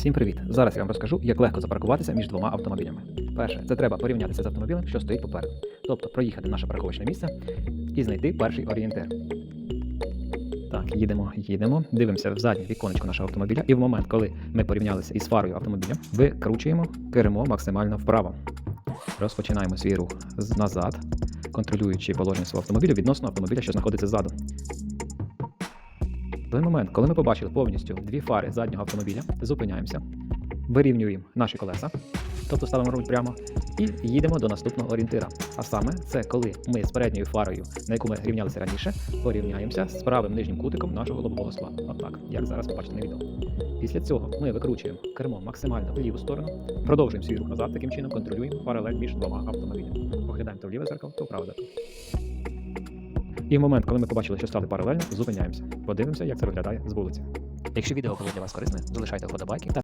Всім привіт! Зараз я вам розкажу, як легко запаркуватися між двома автомобілями. Перше, це треба порівнятися з автомобілем, що стоїть попереду. Тобто проїхати наше парковочне місце і знайти перший орієнтир. Так, їдемо, їдемо, дивимося в заднє віконечко нашого автомобіля, і в момент, коли ми порівнялися із фарою автомобіля, викручуємо кермо максимально вправо. Розпочинаємо свій рух назад, контролюючи положення свого автомобіля відносно автомобіля, що знаходиться ззаду. Той момент, коли ми побачили повністю дві фари заднього автомобіля, зупиняємося, вирівнюємо наші колеса, тобто ставимо руль прямо, і їдемо до наступного орієнтира. А саме це коли ми з передньою фарою, на яку ми рівнялися раніше, порівняємося з правим нижнім кутиком нашого лобового скла. Отак, як зараз ви бачите на відео. Після цього ми викручуємо кермо максимально в ліву сторону, продовжуємо свій рух назад, таким чином контролюємо паралель між двома автомобілями. Поглядаємо то в ліве зеркало, то в праве зеркало. І в момент, коли ми побачили, що стали паралельно, зупиняємося. Подивимося, як це виглядає з вулиці. Якщо відео було для вас корисне, залишайте вподобайки та